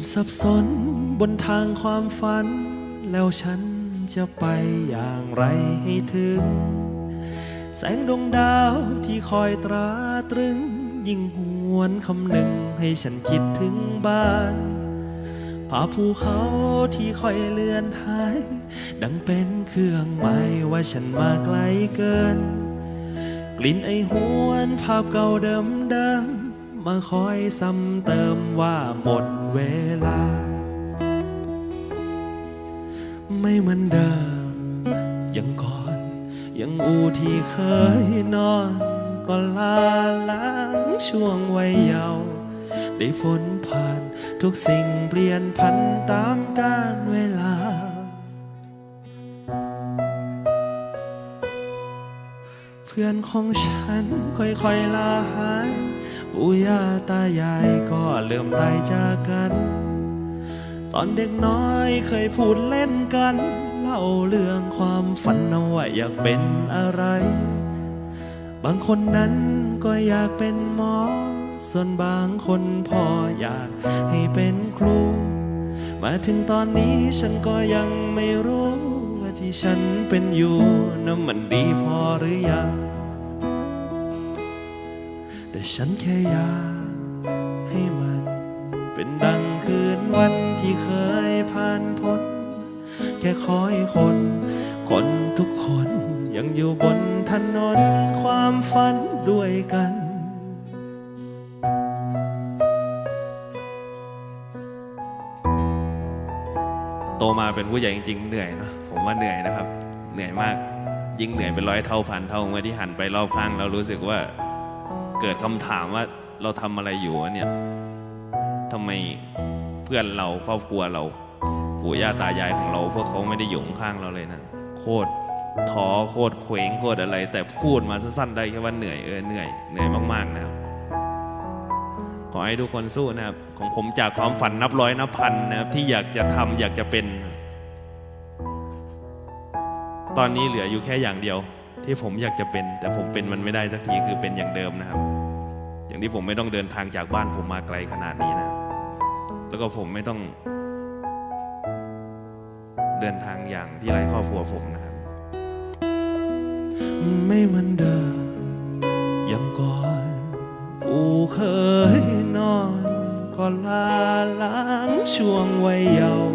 ยืนสับสนบนทางความฝัน แล้วฉันจะไปอย่างไรให้ถึง แสงดวงดาวที่คอยตราตรึง ยิ่งหวนคำหนึ่งให้ฉันคิดถึงบ้านผาภูเขาที่คอยเลือนหาย ดังเป็นเครื่องหมายว่าฉันมาไกลเกิน กลิ่นไอหวนภาพเก่าเดิมเดิม มาคอยซ้ำเติมว่าหมดเวลา ไม่เหมือนเดิม ยังก่อน ยังอูที่เคยนอน ก็ลาล้างช่วงวัยเยาว์ได้ฝนผ่านทุกสิ่งเปลี่ยนพันตามกาลเวลาเพื่อนของฉันค่อยๆลาหาย ปู่ย่าตายายก็เริ่มตายจากกัน ตอนเด็กน้อยเคยพูดเล่นกัน เล่าเรื่องความฝันเอาว่าอยากเป็นอะไร บางคนนั้นก็อยากเป็นหมอ ส่วนบางคนพ่ออยากให้เป็นครู มาถึงตอนนี้ฉันก็ยังไม่รู้ว่าที่ฉันเป็นอยู่นั้นมันดีพอหรือยัง แต่ฉันแค่อยากให้มัน เป็นดังคืนวันที่เคยผ่านพ้น แค่คอยคน คนทุกคนยังอยู่บนถนนความฝันด้วยกันโตมาเป็นผู้ใหญ่จริงๆเหนื่อยเนอะผมว่าเหนื่อยนะครับ เหนื่อยมากยิ่งเหนื่อยเป็นร้อยเท่าพันเท่าเมื่อที่หันไปรอบข้างเรารู้สึกว่า เกิดคำถามว่าเราทำอะไรอยู่เนี่ยทำไมเพื่อนเราครอบครัวเราปู่ย่าตายายของเราพวกเขาไม่ได้อยู่ข้างเราเลยนะโคตรท้อโคตรเคว้งโคตรอะไร แต่พูดมาสั้นๆได้แค่ว่าเหนื่อยเออเหนื่อยเหนื่อยมากๆนะครับขอให้ทุกคนสู้นะครับ ของผมจากความฝันนับร้อยนับพันนะครับ ที่อยากจะทำอยากจะเป็น ตอนนี้เหลืออยู่แค่อย่างเดียว ที่ผมอยากจะเป็น แต่ผมเป็นมันไม่ได้สักทีคือเป็นอย่างเดิมนะครับ อย่างที่ผมไม่ต้องเดินทางจากบ้านผมมาไกลขนาดนี้นะ แล้วก็ผมไม่ต้อง เดินทางอย่างที่ไร้ครอบครัวผมนะครับ ไม่เหมือนเดิมยังก่อนกูเคยนอนก็ลาล้างช่วงวัยเยาว์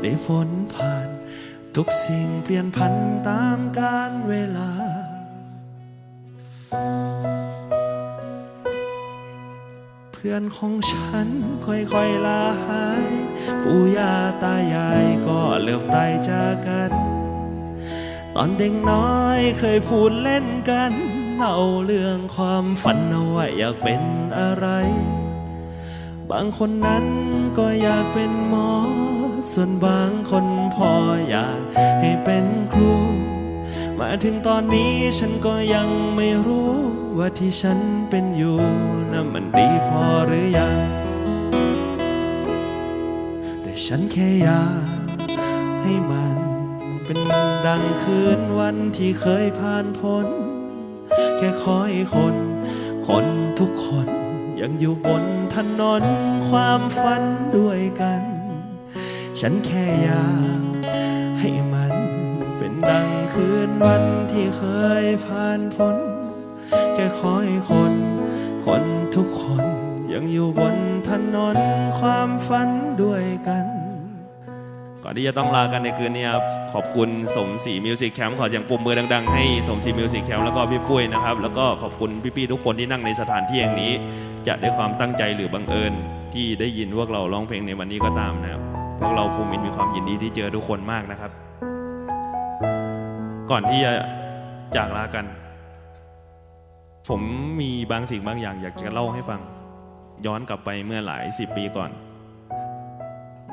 ได้ฝนผ่าน ทุกสิ่งเปลี่ยนพันตามกาลเวลา เพื่อนของฉันค่อยๆลาหาย ปู่ย่าตายายก็เริ่มตายจากกัน ตอนเด็กน้อยเคยพูดเล่นกันเล่าเรื่องความฝันเอาไว้อยากเป็นอะไร บางคนนั้นก็อยากเป็นหมอ ส่วนบางคน พออยากให้เป็นครู มาถึงตอนนี้ฉันก็ยังไม่รู้ว่าที่ฉันเป็นอยู่นั้นมันดีพอหรือยัง แต่ฉันแค่อยากให้มันเป็นดังคืนวันที่เคยผ่านพ้น แค่คอยคน คนทุกคนยังอยู่บนถนนความฝันด้วยกัน ฉันแค่อยาก ให้มันเป็นดังคืนวันที่เคยผ่านพ้นแค่คอยคน คนทุกคนยังอยู่บนถนนความฝันด้วยกัน ก่อนที่จะต้องลากันในคืนนี้ครับ ขอบคุณสมศรีมิวสิกแคมป์ขอเสียงปรบมือดังๆ ให้สมศรีมิวสิกแคมป์แล้วก็พี่ปุ้ยนะครับ แล้วก็ขอบคุณพี่ๆทุกคนที่นั่งในสถานที่แห่งนี้ จะด้วยความตั้งใจหรือบังเอิญที่ได้ยินพวกเราร้องเพลงในวันนี้ก็ตามนะครับ พวกเราฟูมินมีความยินดีที่เจอทุกคนมากนะครับ ก่อนที่จะจากลากัน ผมมีบางสิ่งบางอย่างอยากจะเล่าให้ฟัง ย้อนกลับไปเมื่อหลายสิบปีก่อน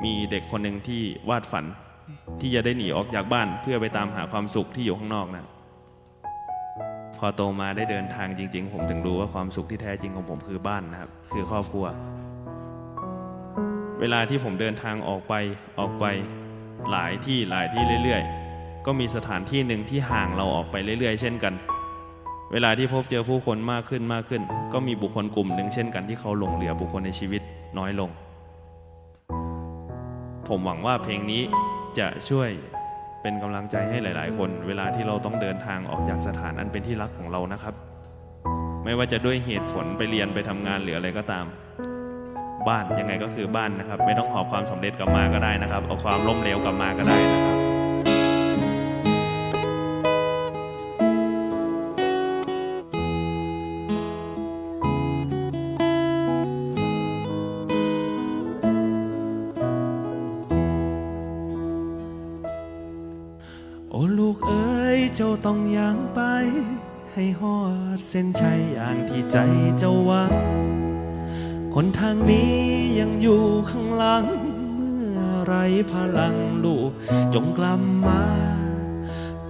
มีเด็กคนหนึ่งที่วาดฝันที่จะได้หนีออกจากบ้านเพื่อไปตามหาความสุขที่อยู่ข้างนอกนะ พอโตมาได้เดินทางจริง ๆ ผมถึงรู้ว่าความสุขที่แท้จริงของผมคือบ้านนะครับ คือครอบครัว เวลาที่ผมเดินทางออกไปออกไปหลายที่หลายที่เรื่อยๆ ก็มีสถานที่หนึ่งที่ห่างเราออกไปเรื่อย ๆ เช่นกัน เวลาที่พบเจอผู้คนมากขึ้นมากขึ้น ก็มีบุคคลกลุ่มหนึ่งเช่นกันที่เขาหลงเหลือบุคคลในชีวิตน้อยลง ผมหวังว่าเพลงนี้จะช่วยเป็นกำลังใจให้หลาย ๆ คน เวลาที่เราต้องเดินทางออกจากสถานอันเป็นที่รักของเรานะครับ ไม่ว่าจะด้วยเหตุผลไปเรียนไปทำงานหรืออะไรก็ตาม บ้านยังไงก็คือบ้านนะครับ ไม่ต้องหอบความสำเร็จกลับมาก็ได้นะครับ เอาความล้มเหลวกลับมาก็ได้นะครับโอ้ลูกเอ๋ยเจ้าต้องย่างไป ให้ฮอดเส้นชัยอย่างที่ใจเจ้าหวัง นทางนี้ยังอยู่ข้างหลัง เมื่อไรพลังลูจงกลับมา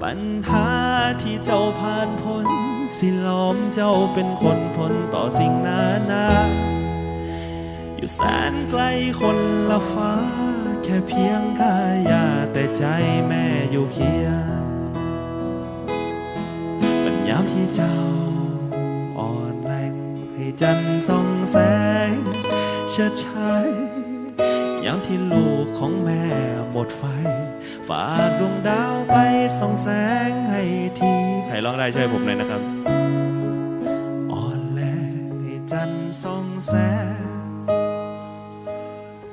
ปัญหาที่เจ้าผ่านพ้นสิล้อมเจ้าเป็นคนทนต่อสิ่งนานาอยู่แสนไกลคนละฟ้า แค่เพียงกายาแต่ใจแม่อยู่เคียงปัญยามที่เจ้าอ่อนแรงให้จันทร์ส่อง แสงเชิดชายยามที่ลูกของแม่หมดไฟ ฝากดวงดาวไปส่องแสงให้ทีใครร้องได้ช่วยผมหน่อยนะครับ อ่อนแรงให้จันทร์ส่องแสง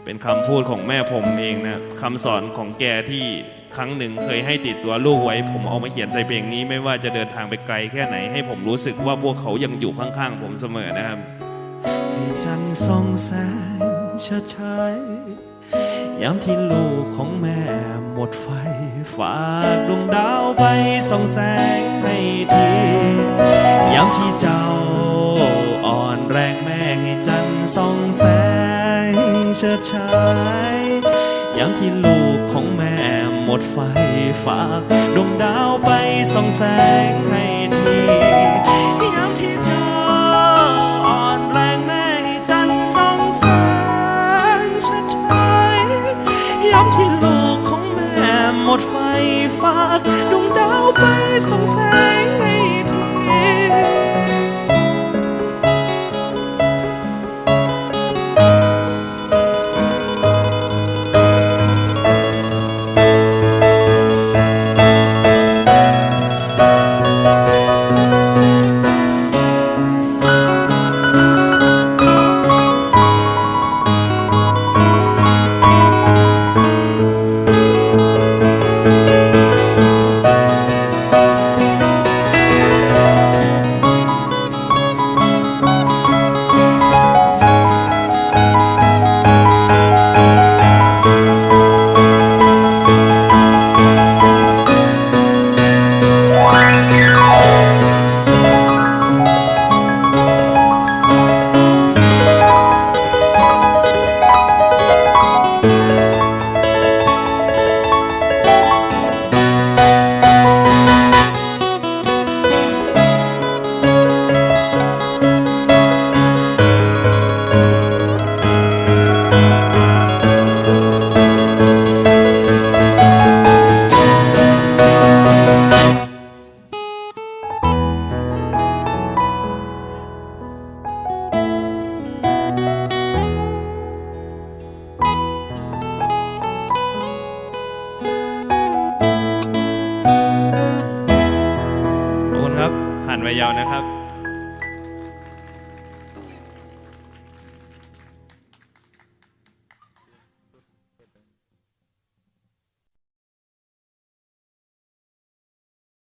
เป็นคำพูดของแม่ผมเองนะคำสอนของแกที่ครั้งหนึ่งเคยให้ติดตัวลูกไว้ ผมเอามาเขียนใส่เพลงนี้ไม่ว่าจะเดินทางไปไกลแค่ไหนให้ผมรู้สึกว่าพวกเขายังอยู่ข้างๆ ผมเสมอนะครับ ให้จันทร์ส่องแสงชดชายยามที่ลูกของแม่หมดไฟ ฝากดวงดาวไปส่องแสงให้ทียามที่เจ้าอ่อนแรงแม่ให้จันทร์ส่องแสงเชิดชายยามที่ลูกของแม่หมดไฟ ฝากดวงดาวไปส่องแสงให้ทีาว ไมายาวนะครับ